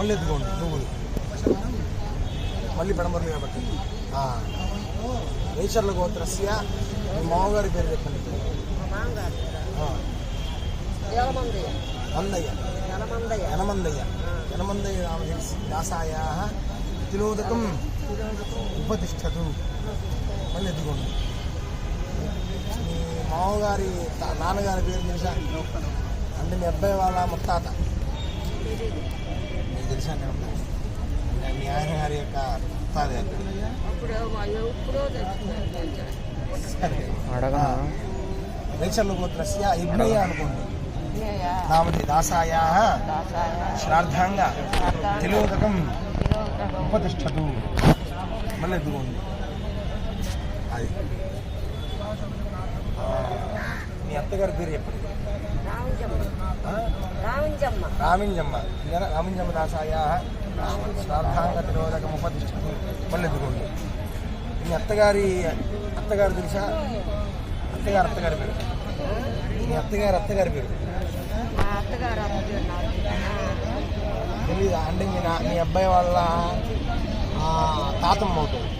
మళ్ళీ ఎత్తుకోండి నువ్వులు మళ్ళీ పెడమర్లు కాబట్టి. ఆ. నేచర్ల గోత్రస్య మీ మామగారి పేరు చెప్పండి. మందయ్య. యనమందయ్య. యనమందయ్య. రామహరిసి దాసాయా తిలోదకం ఉపతిష్టదు మళ్ళీ ఎత్తుకోండి. మీ మామగారి నాన్నగారి పేరు తెలుసా? అంటే మీ అబ్బాయి వాళ్ళ ముత్తాత. తెలుసా మీ ఆయన గారి యొక్క అడగనా? రేచర్ల గోత్రస్య యజ్ఞయ్య అనుకోండి నామతి దాసాయా శ్రార్థాంగ తిలోదకం ఉపతిష్టదు మళ్ళీ ఎత్తుకోండి అది. మీ అత్తగారి పేరు చెప్పండి? రామింజమ్మ? రామింజమ్మ దాసాయ తిరోధకం ఉపతిష్టదు మళ్ళీ ఎత్తుకోండి మీ అత్తగారి అత్తగారు తెలుసా? అత్తగారు అత్తగారి పేరు. మీ అత్తగారు అత్తగారి పేరు. తెలీదా? అంటే మీ నా మీ అబ్బాయి వాళ్ళ తాతమ్మ అవుతుంది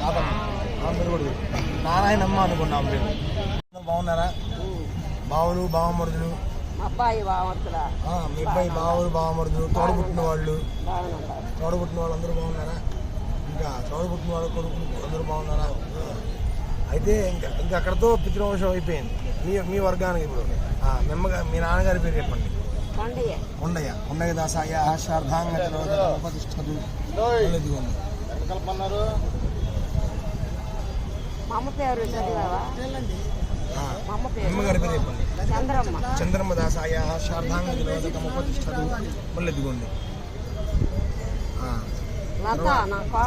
తాతమ్మ. ఆమె పేరు కూడా. నారాయణమ్మ అనుకున్నాం మేము. బాగున్నారా? బావులు బావమరుదులు? అబ్బాయి మీ అబ్బాయి బావులు బావమరుదులు తోడబుట్టిన వాళ్ళు. తోడబుట్టిన వాళ్ళు అందరూ బాగున్నారా? ఇంకా తోడబుట్టిన వాళ్ళు కొడుకులు అందరూ బాగున్నారా. అయితే ఇంకా ఇంకా అక్కడతో పితృవంశం అయిపోయింది. మీ మీ వర్గానికి ఇప్పుడు. ఆ, మీ నాన్నగారి పేరు చెప్పండి. ఉండయ్య ఉండయ్య దాసాయ ఆశార్ధాంగ ఉపతిష్టదు ఇదిగోండి. మా అమ్మ పేరు చదివావా? అమ్మగారి పేరు చెప్పండి. చంద్రమ్మ. దాసాయ శార్ధాంగ నిరోధకం ఉపతిష్టదు మళ్ళీ ఇదిగోండి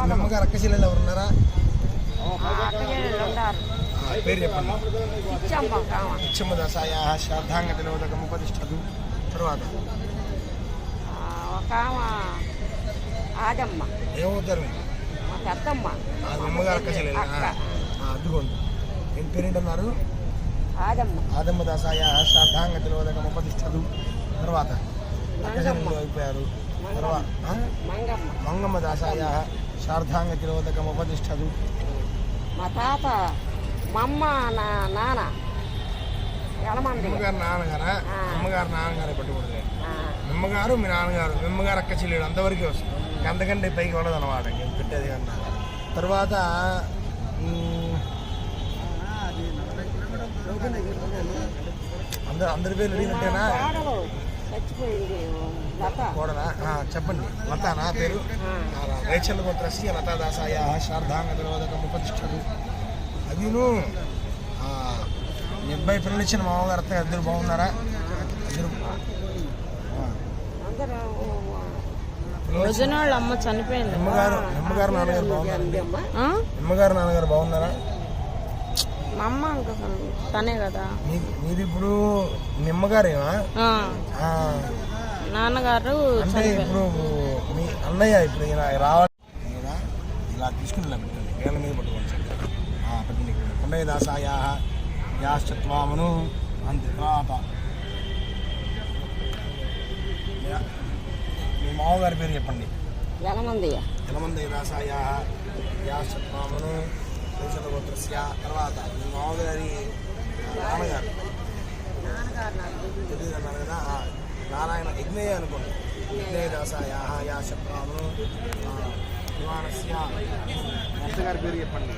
అమ్మగారు అక్కశీలలో ఎవరు ఉన్నారా? మా అక్కజల్లు ఉండారు ఆ, పేరు చెప్పండి. ఇచ్చమ్మ దాసాయ శార్ధాంగ నిరోధకం ఉపతిష్టదు. తర్వాత? ఒక ఆదమ్మ. ఏమవుతారు పెద్దమ్మ. అమ్మగారు అక్కశీల అక్క అదిగోండి ఏం పేరేంటన్నారు? ఆదమ్మ. ఆదమ్మ దాసాయ శ్రాద్ధాంగ తిలోదకం ఉపతిష్టదు తర్వాత అక్కశరీరంలో అయిపోయారు తర్వాత ఆ? మంగమ్మ. మంగమ్మ దాసాయ శార్ధాంగ తిలోదకం ఉపతిష్టదు మా తాత మా అమ్మ నా నాన్న. అమ్మగారు నాన్నగారా. అమ్మగారు నాన్నగారే పట్టుకుంటుంది అమ్మగారు మీ నాన్నగారు అమ్మగారు అక్క చెల్లెడు అంతవరకు వస్తుంది. అంతకంటే పైకి ఉండదు అనమాట పెట్టేది కన్నా తర్వాత అందరు అందరి పేర్లు అడిగినట్టేనా? ఆ, చెప్పండి. లత నా పేరు. రేచల్ గోత్రస్య లతాదాసాయ శార్ధాంగ తిరోధకం ఉపతిష్టదు అదిను మీ అబ్బాయి పిల్లలు ఇచ్చిన మామగారు అత్తయ్య ఇద్దరు బాగున్నారా? అందరూ వదిన వాళ్ళ అమ్మ చనిపోయింది. నిమ్మగారు నిమ్మగారు నాన్నగారు బాగున్నారండి అమ్మ ఆ? నిమ్మగారు నాన్నగారు బాగున్నారా? మా అమ్మ తనే కదా. మీ మీరు ఇప్పుడు నిమ్మగారేమా నాన్నగారు అంటే ఇప్పుడు మీ అన్నయ్య ఇప్పుడు ఈయన రావాలి ఇలా ఇలా తీసుకుని ఇలా పెట్టండి వేల మీద. ఆ, పెట్టండి కొండయ్య దాసాయ యాశ్చత్వామును అంతే. తర్వాత మీ- మామగారి పేరు చెప్పండి. ఎలమంది యలమందయ్య. దాసాయ యాశ్చత్వామును గోత్రస్య తర్వాత మీ మామగారి నాన్నగారు. తెలియదు అన్నారు కదా నారాయణ యజ్ఞయ్య అనుకోండి. యజ్ఞయ్య దాసాయ యాశత్వామును విమానస్య. గారి పేరు చెప్పండి.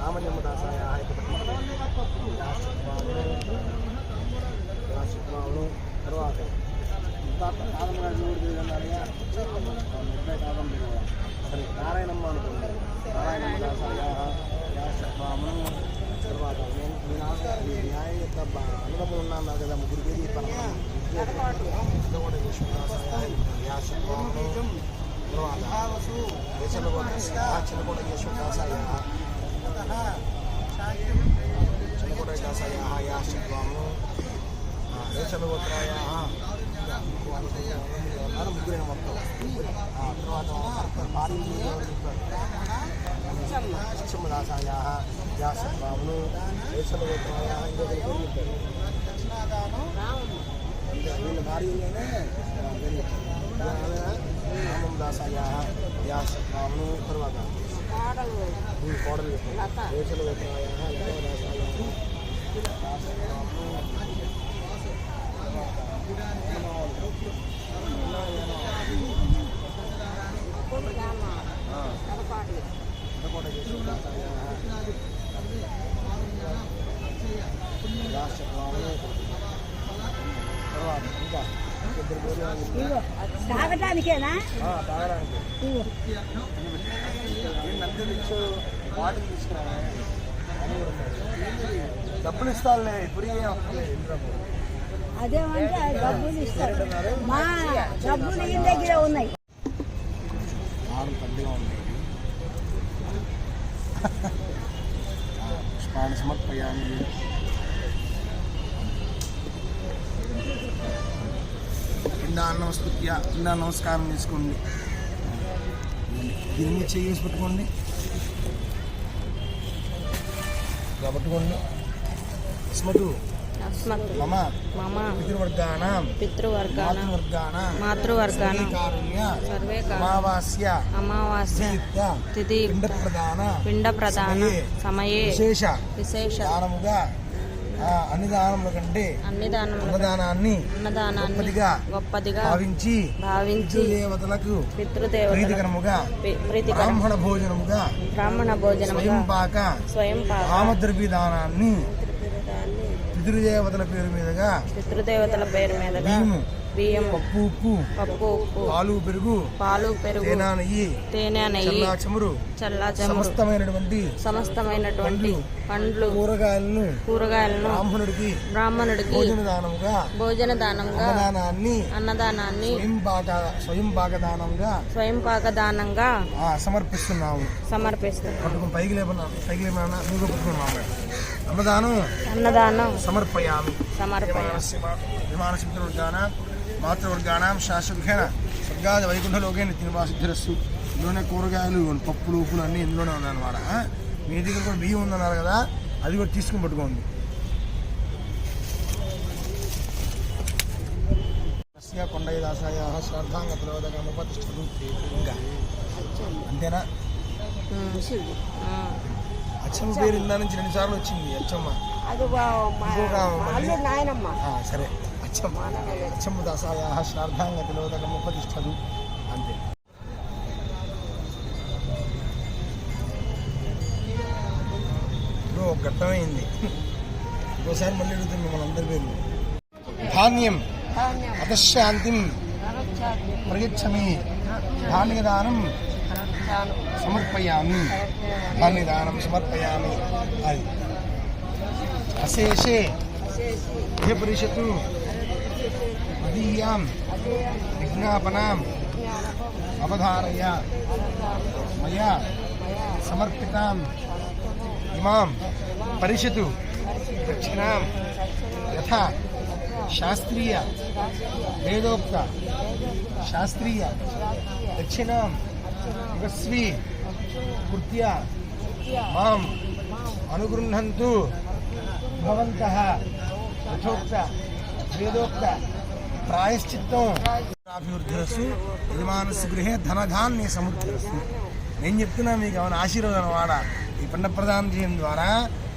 రామజమ్మ దాసాయ యాశత్వామును తర్వాత నారాయణమ్మ అనుకోండి నారాయణమ్మ మీ నాన్న మీ కదా ముగ్గురు చిన్నకోట యశ్వదాసాయ చిన్నకోట దాసాయ యాశత్వామును ముగ్గురైన మొత్తం తర్వాత భారీ శిక్షమ దాసాయ వ్యాసభావను దేశగోత్రాయ ఇంకొకరి వీళ్ళ భార్యలోనే లతాదాసాయ యాస్ తర్వాత కోడలు ఈ కోడలు చెప్పు. లత రేచల గోత్రాయ లతాదాసాయ యాస్ రామును రామ ఎడపాటి ఇంకోటి చేసి దాసాయ యాస్ రామును తర్వాత ఇంకా ఇద్దరు పేర్లు తాగటానికేనా? ఆ, తాగడానికి. ఏంటంటే తెచ్చు వాటిని తీసుకురావా అని కూడా ఉన్నాయి. డబ్బులు ఇప్పుడు ఇంద్రపు అదేమంటే డబ్బులు ఇస్తారు. మా డబ్బులు ఈ దగ్గర ఉన్నాయి. నాలుగు పెద్దగా ఉన్నాయి ఆ, పుష్పాన్ని సమర్పయామి కింద నమస్కృత్య కింద నమస్కారం చేసుకోండి దీని మీద చేసి పెట్టుకోండి పట్టుకోండి స్మతు అస్మత్. మమ. పితృవర్గాణం. పితృవర్గాన మాతృవర్గాణం. సర్వే అమావాస్య. అమావాస్య. తిథి. పిండ ప్రధాన పిండ ప్రధాన సమయే. విశేష. విశేష. దానముగా. అన్ని దానముల కంటే అన్ని దానములు అన్నదానాన్ని అన్నదానాన్ని గొప్పదిగా గొప్పదిగా భావించి భావించి దేవతలకు పితృదేవతల ప్రీతికరముగా ప్రీతికరం బ్రాహ్మణ భోజనముగా బ్రాహ్మణ భోజనముగా స్వయం పాక స్వయం పాక కామద్రవ్య దానాన్ని పితృదేవతల పేరు మీదుగా పితృదేవతల పేరు మీదుగా బియ్యం పప్పు ఉప్పు. పప్పు ఉప్పు. పాలు పెరుగు. పాలు పెరుగు. తేనా నెయ్యి. తేనె నెయ్యి. చల్లా చమురు. చల్లా చెమురు. సమస్తమైనటువంటి సమస్తమైనటువంటి పండ్లు. కూరగాయలను. కూరగాయలను. బ్రాహ్మణుడికి బ్రాహ్మణుడికి భోజన దానముగా భోజన దానంగా అన్నదానాన్ని. అన్నదానాన్ని స్వయం పాక స్వయం పాక దానంగా స్వయం పాక దానంగా సమర్పిస్తున్నాము సమర్పిస్తుంది పట్టుకుని పైకి లేపన్నా పైకి అన్నదానం. అన్నదానం. సమర్పయామి. సమర్పయ విమానసిద్ధుర్గాన మాతృవర్గానం శాశ్వతేన స్వర్గాది వైకుంఠలోకే నిత్యనివాసిద్ధరస్సు ఇందులోనే కూరగాయలు పప్పులు ఉప్పులు అన్నీ ఇందులోనే ఉన్నాయన్నమాట మీ దగ్గర కూడా బియ్యం ఉందన్నారు కదా అది కూడా తీసుకుని పట్టుకోండి. కొండైదాసాయ శ్రద్ధాంగతిలోదకం ఉపతిష్టదు ఇంకా. అంతేనా? అచ్చమ్మ పేరు ఇందా నుంచి రెండు సార్లు వచ్చింది అచ్చమ్మ. సరే. అచ్చమ్మ దాసాయ శ్రాద్ధాంగతిలోదకం ఉపతిష్టదు అంతే. ఇప్పుడు ఒక ఘట్టమైంది ఇంకోసారి మళ్ళీ అడుగుతుంది మిమ్మల్ని అందరి పేర్లు. ధాన్యం అతశాంతిం ప్రయచ్చమి ధాన్యదానం సమర్పయామి ధాన్యదానం సమర్పయామి అది. అశేషే. పరిషత్తు మదీయాం విజ్ఞాపనాం అవధారయ మయా సమర్పితాం ఇమాం పరిషతు దక్షిణాం యథా శాస్త్రీయ వేదోక్త శాస్త్రీయ దక్షిణాం యుగస్వీ కృత్య మాం అనుగృహంతు భవంతః యథోక్త వేదోక్త ప్రాయశ్చిత్తం. అభివృద్ధిరస్సు యజమానస్సు గృహే ధనధాన్య సముద్రస్సు నేను చెప్తున్నా మీకు ఏమైనా ఆశీర్వాదం వాడ? ఈ పిండ ప్రదానం చేయడం ద్వారా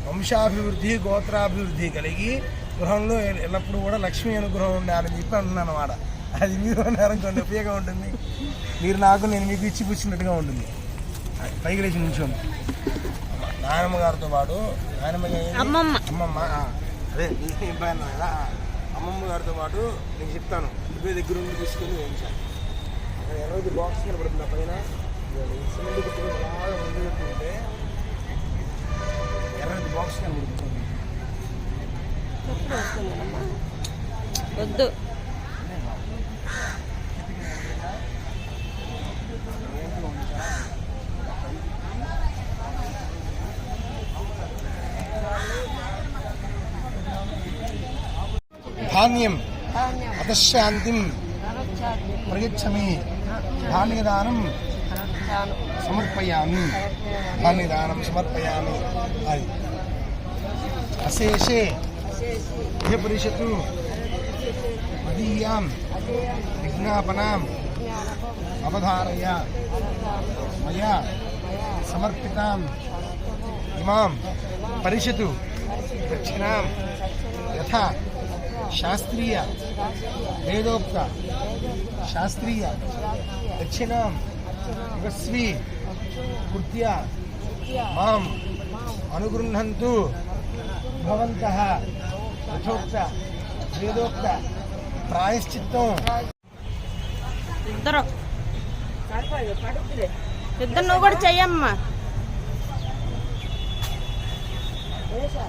వంశాభివృద్ధి గోత్రాభివృద్ధి కలిగి గృహంలో ఎల్లప్పుడూ కూడా లక్ష్మీ అనుగ్రహం ఉండాలని చెప్పి అంటున్నాను వాడ. అది మీరు అన్నారు కొన్ని ఉపయోగం ఉంటుంది. మీరు నాకు నేను మీకు ఇచ్చి పుచ్చినట్టుగా ఉంటుంది. పైకి లేచి నుంచోండి నాయనమ్మ గారితో పాటు నాయనమ్మ అమ్మమ్మ. అమ్మమ్మ అదే ఆ, అమ్మమ్మ గారితో పాటు నీకు చెప్తాను. ఇబ్బంది దగ్గర నుండి తీసుకొని వేయించాలి. అక్కడ ఎర్రది బాక్స్ కనబడుతుంది ఆ పైన. సిమెంట్ పెట్టుకుని బాగా ముందు పెట్టుకుంటే ఎర్రది బాక్స్ కనబడుతుంది. వద్దు. ధాన్యం అతశాంతిం ప్రయచ్చమి ధాన్యదానం సమర్పయామి ధాన్యదానం సమర్పయామి అది అశేషే పరిషత్తు మదీయాం విజ్ఞాపనాం అవధారయ మయా సమర్పితాం ఇమాం పరిషతు దక్షిణాం యథా శాస్త్రీయ వేదోక్త శాస్త్రీయ దక్షిణాం యుగస్వీ కృత్య మాం అనుగృహంతు భవంతః యథోక్త వేదోక్త ప్రాయశ్చిత్తం ఇద్దరు ఇద్దరు నువ్వు కూడా చెయ్యమ్మా వేసా